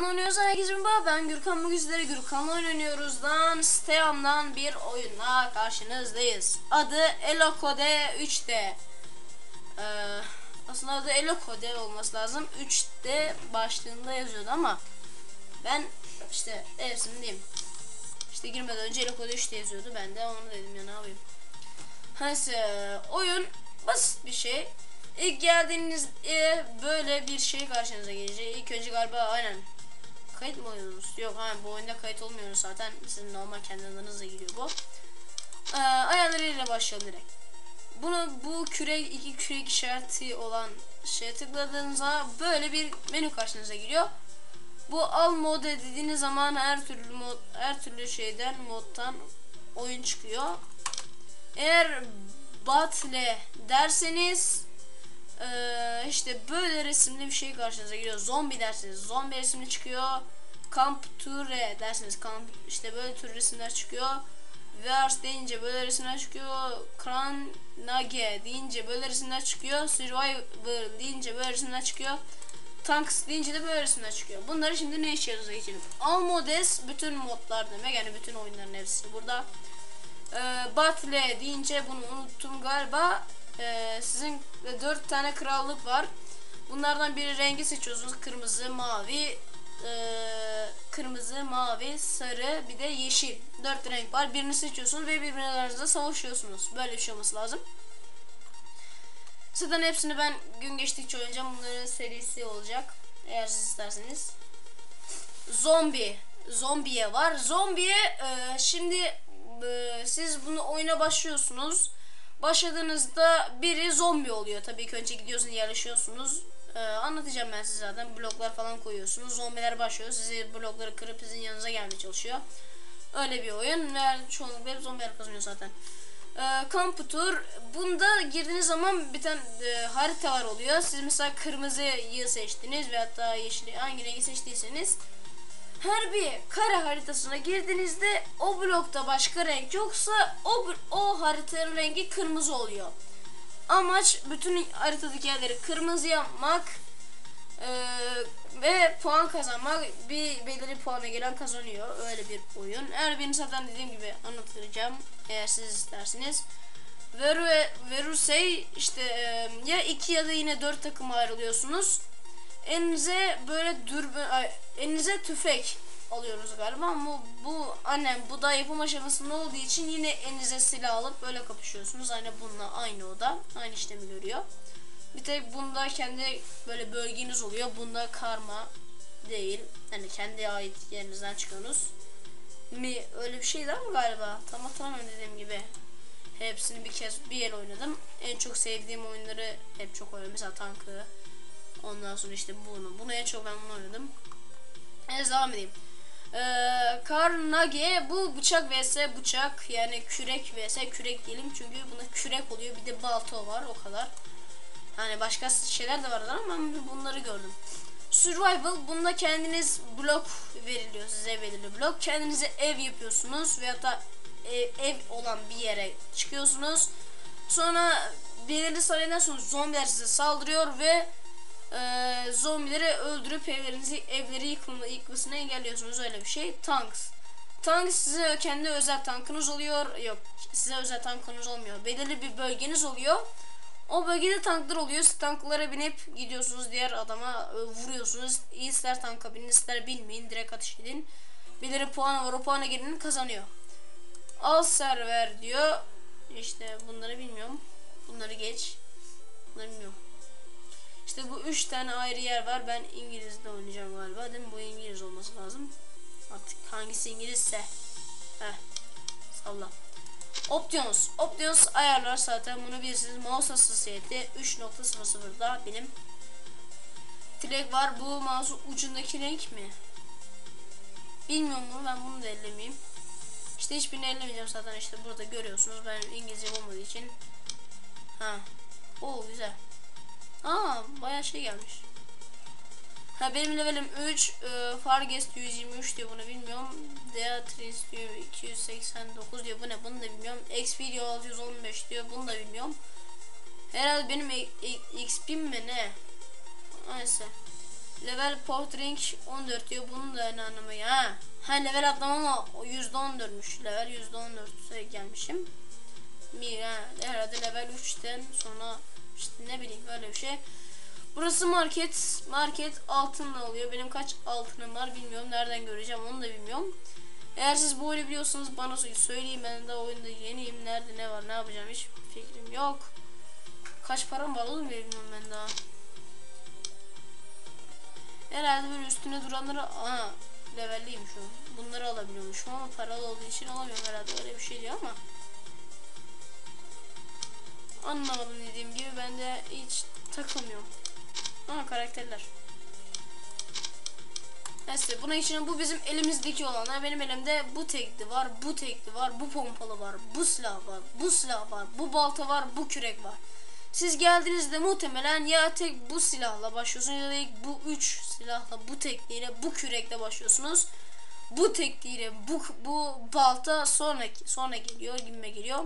Gürkan oynuyoruz herkese merhaba ben Gürkan bugün sizlere Gürkan oynuyoruzdan Steam'dan bir oyunla karşınızdayız. Adı Elokode 3D ee, aslında adı Elokode olması lazım. 3D başlığında yazıyordu ama ben işte hepsini diyeyim. İşte girmeden önce Elokode 3D yazıyordu. Ben de onu dedim ya ne yapayım? Neyse oyun basit bir şey. İlk geldiğinizde böyle bir şey karşınıza gelecek. İlk önce galiba aynen kayıt mı oluyorsunuz? Yok ha bu oyunda kayıt olmuyoruz zaten. Sizin normal kendi giriyor bu. Ee, ayarlarıyla başlayalım direkt. Bunu bu kürek iki kürek işareti olan şeye tıkladığınızda böyle bir menü karşınıza geliyor. Bu al mod dediğiniz zaman her türlü mod her türlü şeyden moddan oyun çıkıyor. Eğer battle derseniz ee, işte böyle resimli bir şey karşınıza geliyor. Zombi derseniz zombi resimli çıkıyor. Kamp ture derseniz kamp işte böyle tür resimler çıkıyor. Vers deyince böyle resimler çıkıyor. Kran Nage deyince böyle resimler çıkıyor. Survivor deyince böyle resimler çıkıyor. Tanks deyince de böyle resimler çıkıyor. Bunları şimdi ne işe yarayacak geçelim. Almodes bütün modlar demek yani bütün oyunların hepsi burada. Ee, Battle deyince bunu unuttum galiba e, sizin dört tane krallık var. Bunlardan biri rengi seçiyorsunuz. Kırmızı, mavi, e, kırmızı, mavi, sarı, bir de yeşil. Dört renk var. Birini seçiyorsunuz ve birbirlerinizle savaşıyorsunuz. Böyle bir şey olması lazım. Zaten hepsini ben gün geçtikçe oynayacağım. Bunların serisi olacak. Eğer siz isterseniz. Zombi. Zombiye var. Zombiye e, şimdi e, siz bunu oyuna başlıyorsunuz. Başladığınızda biri zombi oluyor. Tabii ki önce gidiyorsunuz yerleşiyorsunuz. Ee, anlatacağım ben size zaten. Bloklar falan koyuyorsunuz. Zombiler başlıyor. Sizi blokları kırıp sizin yanınıza gelmeye çalışıyor. Öyle bir oyun. Ve çoğunlukla hep zombiler kazanıyor zaten. Ee, Computer. Bunda girdiğiniz zaman bir tane e, haritalar oluyor. Siz mesela kırmızıyı seçtiniz ve hatta yeşil hangi rengi seçtiyseniz her bir kare haritasına girdiğinizde o blokta başka renk yoksa o o haritanın rengi kırmızı oluyor. Amaç bütün haritadaki yerleri kırmızı yapmak ee, ve puan kazanmak. Bir belirli puana gelen kazanıyor. Öyle bir oyun. Her birini zaten dediğim gibi anlatacağım eğer siz isterseniz. Veru, Verusey işte e, ya iki ya da yine dört takım ayrılıyorsunuz elinize böyle dürbün elinize tüfek alıyoruz galiba ama bu annem bu da yapım aşamasında olduğu için yine elinize silah alıp böyle kapışıyorsunuz. Aynı bununla aynı oda. Aynı işlemi görüyor. Bir tek bunda kendi böyle bölgeniz oluyor. Bunda karma değil. Yani kendi ait yerinizden çıkıyorsunuz. Mi öyle bir şeydi ama galiba. Tam hatırlamıyorum dediğim gibi. Hepsini bir kez bir el oynadım. En çok sevdiğim oyunları hep çok oynadım. Mesela tankı, Ondan sonra işte bunu. Bunu en çok ben bunu oynadım. Evet devam edeyim. Ee, Karnage bu bıçak vs bıçak yani kürek vs kürek diyelim çünkü buna kürek oluyor bir de balto var o kadar. Yani başka şeyler de var ama ben bunları gördüm. Survival bunda kendiniz blok veriliyor size belirli blok. Kendinize ev yapıyorsunuz veya da ev, ev olan bir yere çıkıyorsunuz. Sonra belirli sayıdan sonra zombiler size saldırıyor ve e, zombileri öldürüp evlerinizi evleri yıkılma, yıkmasını engelliyorsunuz öyle bir şey. Tanks. Tank size kendi özel tankınız oluyor. Yok size özel tankınız olmuyor. Belirli bir bölgeniz oluyor. O bölgede tanklar oluyor. Siz tanklara binip gidiyorsunuz. Diğer adama e, vuruyorsunuz. İster tanka binin ister bilmeyin. Direkt ateş edin. Belirli puan var. O puana geleni kazanıyor. Al server diyor. İşte bunları bilmiyorum. Bunları geç. Bunları bilmiyorum. İşte bu üç tane ayrı yer var. Ben İngiliz'de oynayacağım galiba. Değil mi? Bu İngiliz olması lazım. Artık hangisi İngilizse. Heh. Salla. Options. Options ayarlar zaten bunu bilirsiniz. Mouse hassasiyeti 3.00'da benim. Tilek var. Bu mouse'un ucundaki renk mi? Bilmiyorum bunu. Ben bunu da ellemeyeyim. İşte hiçbirini ellemeyeceğim zaten işte burada görüyorsunuz. Ben İngilizce olmadığı için. Ha. Oo güzel. Aa bayağı şey gelmiş. Ha benim levelim 3, e, Fargest 123 diyor bunu bilmiyorum. Deatris diyor 289 diyor bu ne bunu da bilmiyorum. XP diyor 615 diyor bunu da bilmiyorum. Herhalde benim XP'm mi ne? Neyse. Level portring 14 diyor. Bunun da ne anlamı ya? Ha level atlama ama o %14'müş. Level %14'e gelmişim. Bir ha, herhalde level 3'ten sonra işte ne bileyim böyle bir şey. Burası market. Market altınla oluyor. Benim kaç altınım var bilmiyorum. Nereden göreceğim onu da bilmiyorum. Eğer siz bu oyunu biliyorsanız bana söyleyin. Ben de oyunda yeniyim. Nerede ne var ne yapacağım hiç fikrim yok. Kaç param var oğlum bilmiyorum ben daha. Herhalde böyle üstüne duranları aa levelliyim şu. Bunları alabiliyormuşum ama paralı olduğu için alamıyorum herhalde öyle bir şey diyor ama. Anlamadım dediğim gibi ben de hiç takılmıyorum. Ama karakterler. Neyse buna için bu bizim elimizdeki olanlar. Benim elimde bu tekli var, bu tekli var, bu pompalı var, bu silah var, bu silah var, bu balta var, bu kürek var. Siz geldiğinizde muhtemelen ya tek bu silahla başlıyorsunuz ya da bu üç silahla, bu tekliyle, bu kürekle başlıyorsunuz. Bu tekliyle, bu bu balta sonra sonra geliyor, gibime geliyor.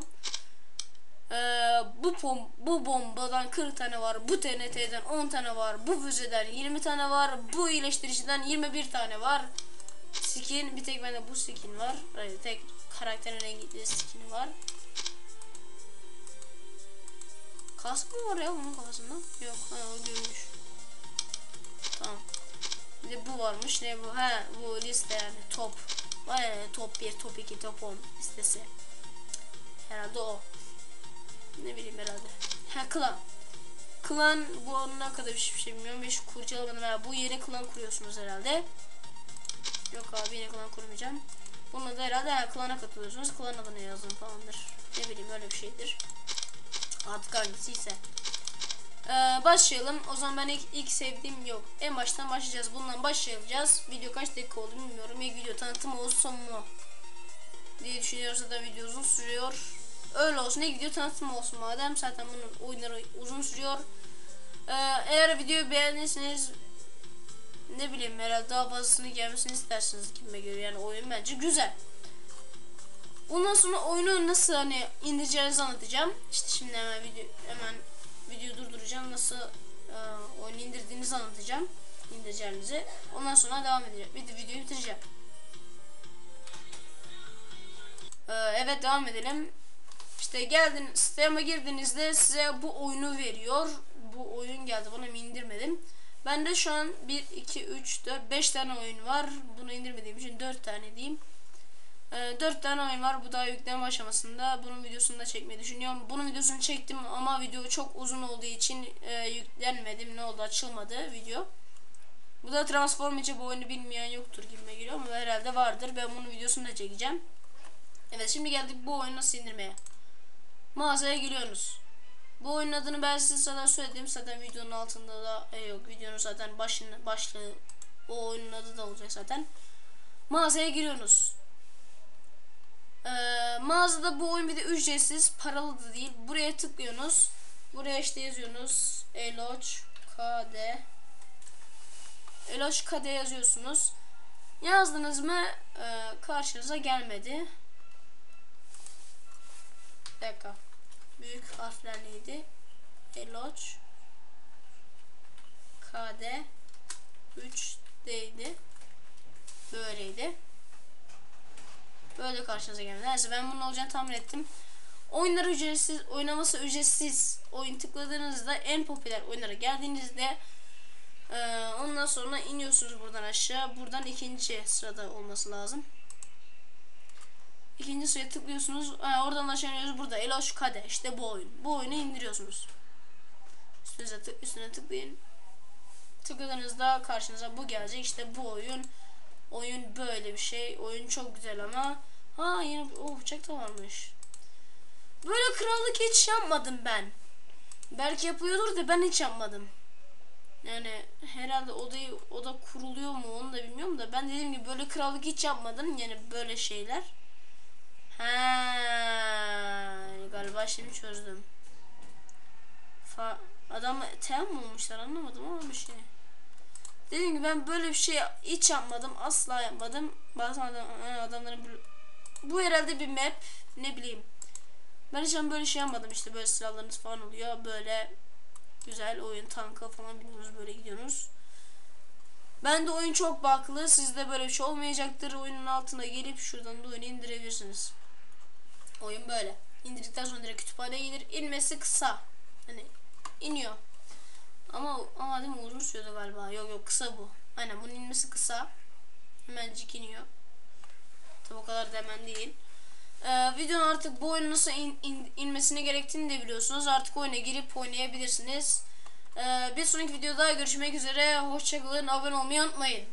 Ee, bu pom bu bombadan 40 tane var. Bu TNT'den 10 tane var. Bu füzeden 20 tane var. Bu iyileştiriciden 21 tane var. Skin bir tek bende bu skin var. Yani tek karakterin rengi skin var. Kask mı var ya bunun kafasında? Yok ha o görmüş. Tamam. Bir de bu varmış. Ne bu? Ha bu liste yani top. Var top 1, top 2, top 10 listesi. Herhalde o. Ne bileyim herhalde. Ha klan. Klan bu onunla kadar bir şey, bilmiyorum. Hiç kurcalamadım. Ha, bu yeni klan kuruyorsunuz herhalde. Yok abi yine klan kurmayacağım. Bununla da herhalde ha, klana katılıyorsunuz. Klan adını yazın falandır. Ne bileyim öyle bir şeydir. Artık hangisiyse. Ee, başlayalım. O zaman ben ilk, ilk sevdiğim yok. En baştan başlayacağız. Bundan başlayacağız. Video kaç dakika oldu bilmiyorum. İlk video tanıtım olsun mu? diye düşünüyoruz da video uzun sürüyor. Öyle olsun. İlk video tanıtım olsun madem. Zaten bunun oyunları uzun sürüyor. Ee, eğer videoyu beğendiyseniz ne bileyim herhalde daha fazlasını gelmesini istersiniz gibime göre. Yani oyun bence güzel. Bundan sonra oyunu nasıl hani indireceğinizi anlatacağım. İşte şimdi hemen video hemen video durduracağım. Nasıl e, oyunu indirdiğinizi anlatacağım. indireceğinizi. Ondan sonra devam edeceğim. De videoyu bitireceğim. Ee, evet devam edelim. İşte geldin sisteme girdiğinizde size bu oyunu veriyor. Bu oyun geldi. Bunu indirmedim. Ben de şu an 1, 2, 3, 4, 5 tane oyun var. Bunu indirmediğim için 4 tane diyeyim. E, 4 tane oyun var. Bu daha yükleme aşamasında. Bunun videosunu da çekmeyi düşünüyorum. Bunun videosunu çektim ama video çok uzun olduğu için e, yüklenmedim. Ne oldu açılmadı video. Bu da Transformers bu oyunu bilmeyen yoktur gibime geliyor ama herhalde vardır. Ben bunun videosunu da çekeceğim. Evet şimdi geldik bu oyunu nasıl. Mağazaya giriyorsunuz. Bu oyunun adını ben size zaten söyledim. Zaten videonun altında da e, yok. Videonun zaten başını, başlığı o oyunun adı da olacak zaten. Mağazaya giriyorsunuz. Ee, mağazada bu oyun bir de ücretsiz. Paralı da değil. Buraya tıklıyorsunuz. Buraya işte yazıyorsunuz. Eloç KD Eloç KD yazıyorsunuz. Yazdınız mı e, karşınıza gelmedi. Dakika. Büyük harflerleydi. Eloç KD 3D'ydi. Böyleydi. Böyle karşınıza gelmedi. Neyse ben bunun olacağını tahmin ettim. Oyunlar ücretsiz, oynaması ücretsiz. Oyun tıkladığınızda en popüler oyunlara geldiğinizde ondan sonra iniyorsunuz buradan aşağı. Buradan ikinci sırada olması lazım. İkinci sıraya tıklıyorsunuz. Ha, oradan aşağı iniyoruz. Burada Eloş Kade. İşte bu oyun. Bu oyunu indiriyorsunuz. Üstüne, tık, üstüne tıklayın. Tıkladığınızda karşınıza bu gelecek. İşte bu oyun. Oyun böyle bir şey. Oyun çok güzel ama. Ha yine o bıçak da varmış. Böyle krallık hiç yapmadım ben. Belki yapıyordur da ben hiç yapmadım. Yani herhalde odayı oda kuruluyor mu onu da bilmiyorum da ben dediğim gibi böyle krallık hiç yapmadım. Yani böyle şeyler. Ha galiba şimdi çözdüm. Fa adam tem mi olmuşlar anlamadım ama bir şey. Dediğim gibi ben böyle bir şey hiç yapmadım. Asla yapmadım. Bazı adam, adamların bu, herhalde bir map. Ne bileyim. Ben hiç böyle şey yapmadım. işte böyle silahlarınız falan oluyor. Böyle güzel oyun tanka falan biniyoruz. Böyle gidiyoruz. Ben de oyun çok baklı. Sizde böyle bir şey olmayacaktır. Oyunun altına gelip şuradan da oyunu indirebilirsiniz. Oyun böyle. İndirdikten sonra direkt kütüphaneye gelir. İnmesi kısa. Hani iniyor. Ama ama değil mi uzun sürüyordu galiba. Yok yok kısa bu. Aynen bunun inmesi kısa. Hemencik iniyor. Tabi o kadar da hemen değil. Ee, videonun artık bu oyunun nasıl in- in- inmesini gerektiğini de biliyorsunuz. Artık oyuna girip oynayabilirsiniz. Ee, bir sonraki videoda görüşmek üzere. Hoşçakalın. Abone olmayı unutmayın.